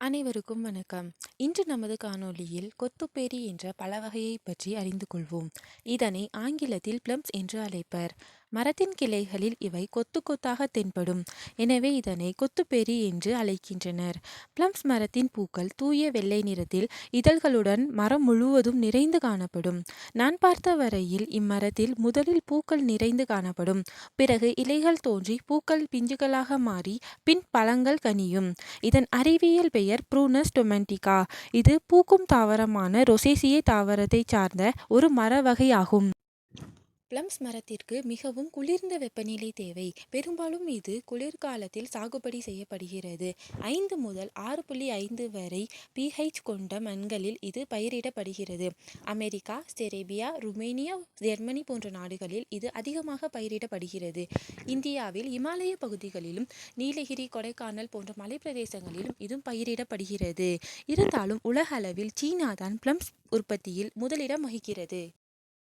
அனைவருக்கும் வணக்கம். இன்று நமது காணொளியில் கொத்துப்பேரி என்ற பழவகையை பற்றி அறிந்து கொள்வோம். இதனை ஆங்கிலத்தில் பிளம்ஸ் என்று அழைப்பர். மரத்தின் கிளைகளில் இவை கொத்து கொத்தாக தென்படும். எனவே இதனை கொத்துப்பேரி என்று அழைக்கின்றனர். பிளம்ஸ் மரத்தின் பூக்கள் தூய வெள்ளை நிறத்தில் இதழ்களுடன் மரம் முழுவதும் நிறைந்து காணப்படும். நான் பார்த்த வரையில் இம்மரத்தில் முதலில் பூக்கள் நிறைந்து காணப்படும். பிறகு இலைகள் தோன்றி பூக்கள் பிஞ்சுகளாக மாறி பின் பழங்கள் கனியும். இதன் அறிவியல் பெயர் ப்ரூனஸ் டொமெண்டிகா. இது பூக்கும் தாவரமான ரொசேசியே தாவரத்தை சார்ந்த ஒரு மர வகையாகும் பிளம்ஸ் மரத்திற்கு மிகவும் குளிர்ந்த வெப்பநிலை தேவை. பெரும்பாலும் இது குளிர்காலத்தில் சாகுபடி செய்யப்படுகிறது. ஐந்து முதல் ஆறு புள்ளி ஐந்து வரை பிஹெச் கொண்ட மண்களில் இது பயிரிடப்படுகிறது. அமெரிக்கா செரேபியா ருமேனியா ஜெர்மனி போன்ற நாடுகளில் இது அதிகமாக பயிரிடப்படுகிறது. இந்தியாவில் இமாலய பகுதிகளிலும் நீலகிரி கொடைக்கானல் போன்ற மலைப்பிரதேசங்களிலும் இதுவும் பயிரிடப்படுகிறது. இருந்தாலும் உலக அளவில் சீனா தான் பிளம்ஸ் உற்பத்தியில் முதலிடம் வகிக்கிறது.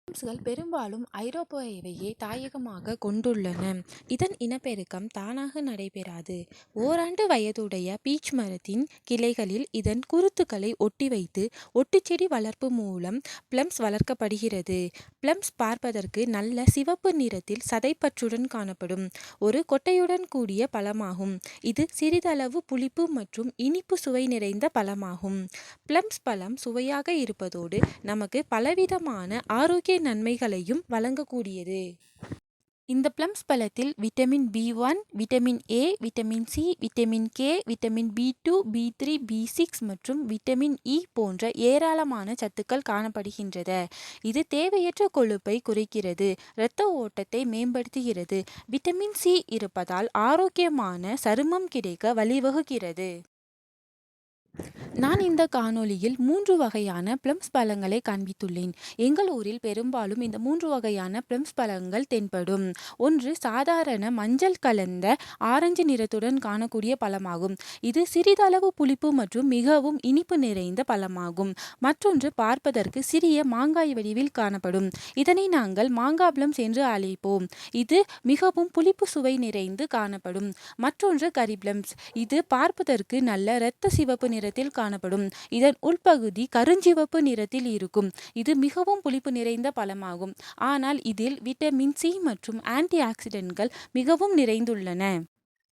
பிளம்ஸ்கள் பெரும்பாலும் ஐரோப்பாவையே தாயகமாக கொண்டுள்ளன. இதன் இனப்பெருக்கம் தானாக நடைபெறாது. ஓராண்டு வயதுடைய பீச் மரத்தின் கிளைகளில் இதன் குருத்துக்களை ஒட்டி வைத்து ஒட்டுச்செடி வளர்ப்பு மூலம் பிளம்ஸ் வளர்க்கப்படுகிறது. பிளம்ஸ் பார்ப்பதற்கு நல்ல சிவப்பு நிறத்தில் சதைப்பற்றுடன் காணப்படும். ஒரு கொட்டையுடன் கூடிய பழமாகும். இது சிறிதளவு புளிப்பு மற்றும் இனிப்பு சுவை நிறைந்த பழமாகும். பிளம்ஸ் பழம் சுவையாக இருப்பதோடு நமக்கு பலவிதமான ஆரோக்கிய நன்மைகளையும் வழங்கக்கூடியது. இந்த பிளம்ஸ் பழத்தில் vitamin B one vitamin A vitamin C vitamin K vitamin B two B three B six மற்றும் விட்டமின் இ போன்ற ஏராளமான சத்துக்கள் காணப்படுகின்றன. இது தேவையற்ற கொழுப்பை குறைக்கிறது இரத்த ஓட்டத்தை மேம்படுத்துகிறது விட்டமின் சி இருப்பதால் ஆரோக்கியமான சருமம் கிடைக்க வழிவகுக்கிறது. நான் இந்த காணொளியில் மூன்று வகையான பிளம்ஸ் பழங்களை காண்பித்துள்ளேன். எங்கள் ஊரில் பெரும்பாலும் இந்த மூன்று வகையான பிளம்ஸ் பழங்கள் தென்படும். ஒன்று சாதாரண மஞ்சள் கலந்த ஆரஞ்சு நிறத்துடன் காணக்கூடிய பழமாகும். இது சிறிதளவு புளிப்பு மற்றும் மிகவும் இனிப்பு நிறைந்த பழமாகும். மற்றொன்று பார்ப்பதற்கு சிறிய மாங்காய் வடிவில் காணப்படும். இதனை நாங்கள் மாங்காய் பிளம்ஸ் என்று அழைப்போம். இது மிகவும் புளிப்பு சுவை நிறைந்து காணப்படும். மற்றொன்று கரி பிளம்ஸ் இது பார்ப்பதற்கு நல்ல இரத்த சிவப்பு நிற நிறத்தில் காணப்படும். இதன் உள்பகுதி கருஞ்சிவப்பு நிறத்தில் இருக்கும். இது மிகவும் புளிப்பு நிறைந்த பழமாகும். ஆனால் இதில் விட்டமின் சி மற்றும் ஆன்டி ஆக்சிடென்ட்கள் மிகவும் நிறைந்துள்ளன.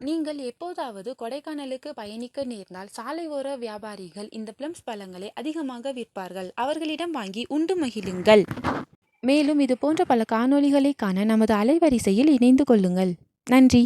நீங்கள் எப்போதாவது கொடைக்கானலுக்கு பயணிக்க நேர்ந்தால் சாலை ஓர வியாபாரிகள் இந்த பிளம்ஸ் பழங்களை அதிகமாக விற்பார்கள். அவர்களிடம் வாங்கி உண்டு மகிழுங்கள். மேலும் இது போன்ற பல காணொளிகளை காண நமது அலைவரிசையில் இணைந்து கொள்ளுங்கள். நன்றி.